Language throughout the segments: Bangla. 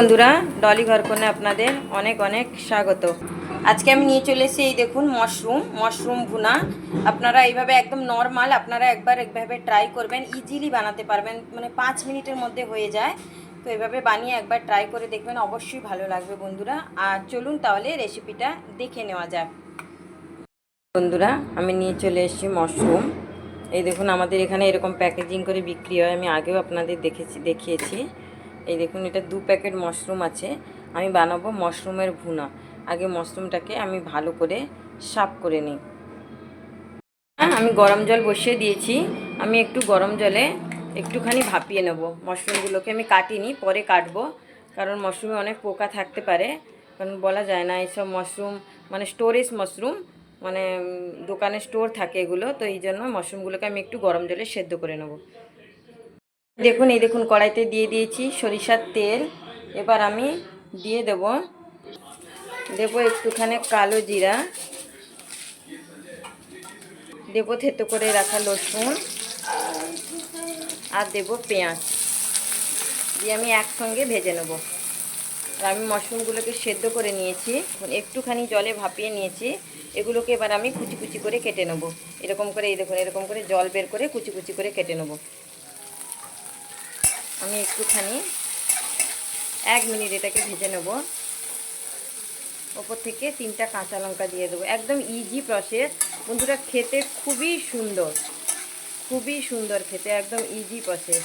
বন্ধুরা, ডলি ঘরকনে আপনাদের অনেক অনেক স্বাগত। আজকে আমি নিয়ে চলে এসেছি এই দেখুন মাশরুম মাশরুম ভুনা। আপনারা এইভাবে একদম নর্মাল আপনারা একবার একভাবে ট্রাই করবেন ইজিলি বানাতে পারবেন মানে পাঁচ মিনিটের মধ্যে হয়ে যায়। তো এভাবে বানিয়ে একবার ট্রাই করে দেখবেন, অবশ্যই ভালো লাগবে বন্ধুরা। আর চলুন তাহলে রেসিপিটা দেখে নেওয়া যাক। বন্ধুরা, আমি নিয়ে চলে এসেছি মাশরুম এই দেখুন আমাদের এখানে এরকম প্যাকেজিং করে বিক্রি হয়, আমি আগেও আপনাদের দেখেছি, দেখিয়েছি। এই দেখুন এটা দু প্যাকেট মাশরুম আছে। আমি বানাবো মাশরুমের ভুনা। আগে মাশরুমটাকে আমি ভালো করে সাফ করে নিই। হ্যাঁ, আমি গরম জল বসিয়ে দিয়েছি। আমি একটু গরম জলে একটুখানি ভাপিয়ে নেব। মাশরুমগুলোকে আমি কাটিনি পরে কাটবো। কারণ মাশরুমে অনেক পোকা থাকতে পারে। কারণ বলা যায় না এইসব মাশরুম মানে স্টোরেজ মাশরুম মানে দোকানে স্টোর থাকে এগুলো। তো এই জন্য মাশরুমগুলোকে আমি একটু গরম জলে সেদ্ধ করে নেব। দেখুন, এই দেখুন, কড়াইতে দিয়ে দিয়েছি সরিষার তেল। এবার আমি দিয়ে দেব দেব একটুখানি কালো জিরা, দেবো থেতো করে রাখা রসুন আর দেবো পেঁয়াজ। দিয়ে আমি একসঙ্গে ভেজে নেব। আর আমি মাশরুমগুলোকে সেদ্ধ করে নিয়েছি একটুখানি জলে ভাপিয়ে নিয়েছি। এগুলোকে এবার আমি কুচি কুচি করে কেটে নেব। এরকম করে, এই দেখুন, এরকম করে জল বের করে কুচি কুচি করে কেটে নেব। আমি একটুখানি এক মিনিট এটাকে ভেজে নেব। ওপর থেকে তিনটা কাঁচা লঙ্কা দিয়ে দেবো। একদম ইজি প্রসেস বন্ধুরা, খেতে খুবই সুন্দর। খুবই সুন্দর খেতে, একদম ইজি প্রসেস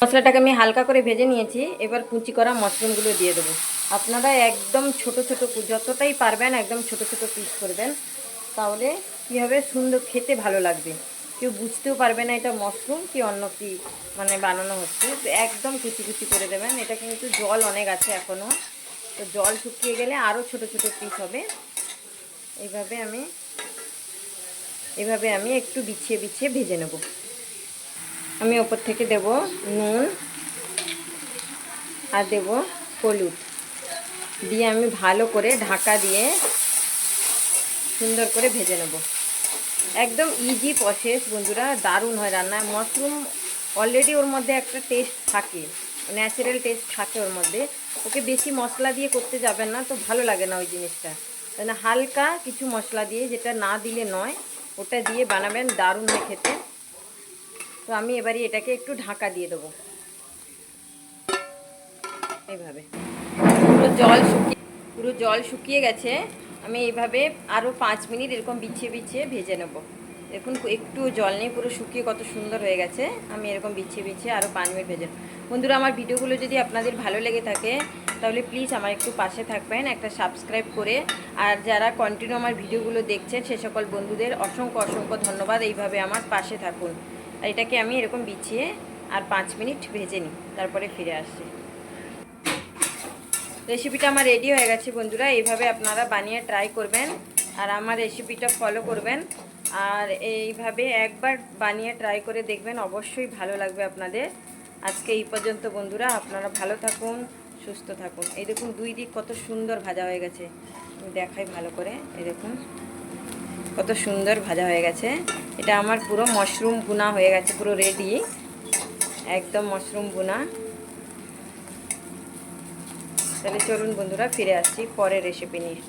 মশলাটাকে আমি হালকা করে ভেজে নিয়েছি। এবার কুচি করা মাশরুমগুলো দিয়ে দেবো। আপনারা একদম ছোট ছোট, যতটাই পারবেন একদম ছোট ছোট পিস করবেন তাহলে কী হবে? সুন্দর, খেতে ভালো লাগবে। কেউ বুঝতেও পারবে না এটা মশরুম কি অন্য কি মানে বানানো হচ্ছে। একদম কুচি কুচি করে দেবেন। এটা কিন্তু জল অনেক আছে এখনও তো জল শুকিয়ে গেলে আরও ছোট ছোট পিস হবে। এইভাবে আমি, এভাবে আমি একটু বিছিয়ে বিছিয়ে ভেজে নেব। আমি ওপর থেকে দেব নুন আর দেব হলুদ। দিয়ে আমি ভালো করে ঢাকা দিয়ে সুন্দর করে ভেজে নেব। একদম ইজি প্রসেস বন্ধুরা, দারুণ হয় রান্না মাশরুম অলরেডি ওর মধ্যে একটা টেস্ট থাকে ন্যাচারাল টেস্ট থাকে ওর মধ্যে। ওকে বেশি মশলা দিয়ে করতে যাবেন না, তো ভালো লাগে না ওই জিনিসটা। মানে হালকা কিছু মশলা দিয়ে, যেটা না দিলে নয়, ওটা দিয়ে বানাবেন, দারুণ হয় খেতে। তো আমি এবারে এটাকে একটু ঢাকা দিয়ে দেবো। এইভাবে। পুরো জল শুকিয়ে পুরো জল শুকিয়ে গেছে। আমি এইভাবে আরও পাঁচ মিনিট এরকম বিছিয়ে বিছিয়ে ভেজে নেব। দেখুন, একটু জল নেই পুরো শুকিয়ে কত সুন্দর হয়ে গেছে। আমি এরকম বিছিয়ে বিছিয়ে আরও পাঁচ মিনিট ভেজে নেব। বন্ধুরা, আমার ভিডিওগুলো যদি আপনাদের ভালো লেগে থাকে, তাহলে প্লিজ আমার একটু পাশে থাকবেন, একটা সাবস্ক্রাইব করে। আর যারা কন্টিনিউ আমার ভিডিওগুলো দেখছেন, সে সকল বন্ধুদের অসংখ্য অসংখ্য ধন্যবাদ এইভাবে আমার পাশে থাকুন। আর এটাকে আমি এরকম বিছিয়ে আর পাঁচ মিনিট ভেজে নিই, তারপরে ফিরে আসছি। রেসিপিটা আমার রেডি হয়ে গেছে বন্ধুরা, এইভাবে আপনারা বানিয়ে ট্রাই করবেন আর আমার রেসিপিটা ফলো করবেন। আর এইভাবে একবার বানিয়ে ট্রাই করে দেখবেন, অবশ্যই ভালো লাগবে আপনাদের। আজকে এই পর্যন্ত বন্ধুরা, আপনারা ভালো থাকুন, সুস্থ থাকুন। এই দেখুন, দুই দিক কত সুন্দর ভাজা হয়ে গেছে। দেখাই ভালো করে, এই দেখুন, কত সুন্দর ভাজা হয়ে গেছে। এটা আমার পুরো মাশরুম ভুনা হয়ে গেছে, পুরো রেডি একদম মাশরুম ভুনা। তাহলে চলুন বন্ধুরা ফিরে আসছি পরের রেসিপি নিয়ে।